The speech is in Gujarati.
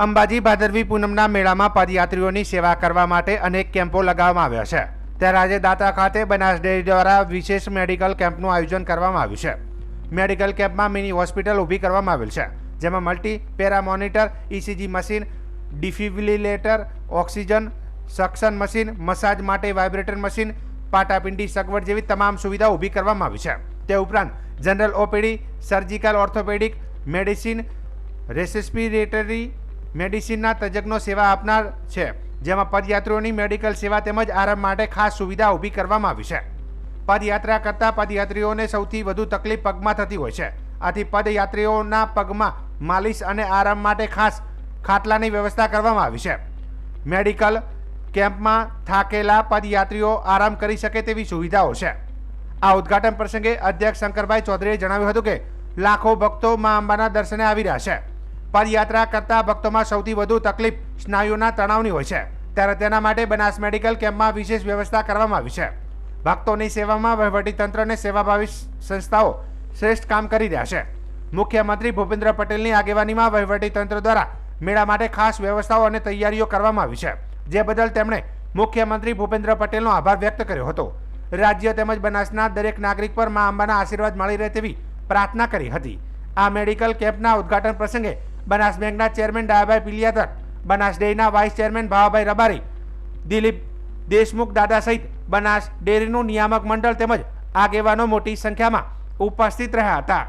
અંબાજી ભાદરવી પૂનમના મેળામાં પદયાત્રીઓની સેવા કરવા માટે અનેક કેમ્પો લગાવવામાં આવ્યા છે. ત્યારે આજે દાતા ખાતે બનાસ ડેરી દ્વારા વિશેષ મેડિકલ કેમ્પનું આયોજન કરવામાં આવ્યું છે. મેડિકલ કેમ્પમાં મિની હોસ્પિટલ ઊભી કરવામાં આવેલ છે, જેમાં multi para monitor ECG machine, defibrillator, oxygen, suction machine, massage માટે વાઇબ્રેટર મશીન, પાટાપિંડી સગવડ જેવી તમામ સુવિધા ઊભી કરવામાં આવી છે. તે ઉપરાંત general OPD, surgical orthopaedic, medicine, respiratory મેડિસિનના તજજ્ઞો સેવા આપનાર છે, જેમાં પદયાત્રીઓની મેડિકલ સેવા તેમજ આરામ માટે ખાસ સુવિધા ઊભી કરવામાં આવી છે. પદયાત્રા કરતા પદયાત્રીઓને સૌથી વધુ તકલીફ પગમાં થતી હોય છે. આથી પદયાત્રીઓના પગમાં માલિશ અને આરામ માટે ખાસ ખાટલાની વ્યવસ્થા કરવામાં આવી છે. મેડિકલ કેમ્પમાં થાકેલા પદયાત્રીઓ આરામ કરી શકે તેવી સુવિધાઓ છે. આ ઉદ્ઘાટન પ્રસંગે અધ્યક્ષ શંકરભાઈ ચૌધરીએ જણાવ્યું હતું કે, લાખો ભક્તો મા અંબાના દર્શને આવી રહ્યા છે. પદયાત્રા કરતા ભક્તોમાં સૌથી વધુ તકલીફ સ્નાયુના તણાવની હોય છે. ત્યારે તેના માટે બનાસ મેડિકલ કેમ્પમાં વિશેષ વ્યવસ્થા કરવામાં આવી છે. ભક્તોની સેવામાં વહીવટીતંત્ર અને સેવાભાવી સંસ્થાઓ શ્રેષ્ઠ કામ કરી રહ્યા છે. મુખ્યમંત્રી ભૂપેન્દ્ર પટેલની આગેવાનીમાં વહીવટીતંત્ર દ્વારા મેળા માટે ખાસ વ્યવસ્થાઓ અને તૈયારીઓ કરવામાં આવી છે. જે બદલ તેમણે મુખ્યમંત્રી ભૂપેન્દ્ર પટેલનો આભાર વ્યક્ત કર્યો હતો. રાજ્ય તેમજ બનાસના દરેક નાગરિક પર મા અંબાના આશીર્વાદ મળી રહે તેવી પ્રાર્થના કરી હતી. આ મેડિકલ કેમ્પના ઉદ્ઘાટન પ્રસંગે બનાસ બેંકના ચેરમેન ડાયાભાઈ પિલિયાતર, બનાસ ડેરીના વાઇસ ચેરમેન ભાવાભાઈ રબારી, દિલીપ દેશમુખ દાદા સહિત બનાસ ડેરીનું નિયામક મંડળ તેમજ આગેવાનો મોટી સંખ્યામાં ઉપસ્થિત રહ્યા હતા.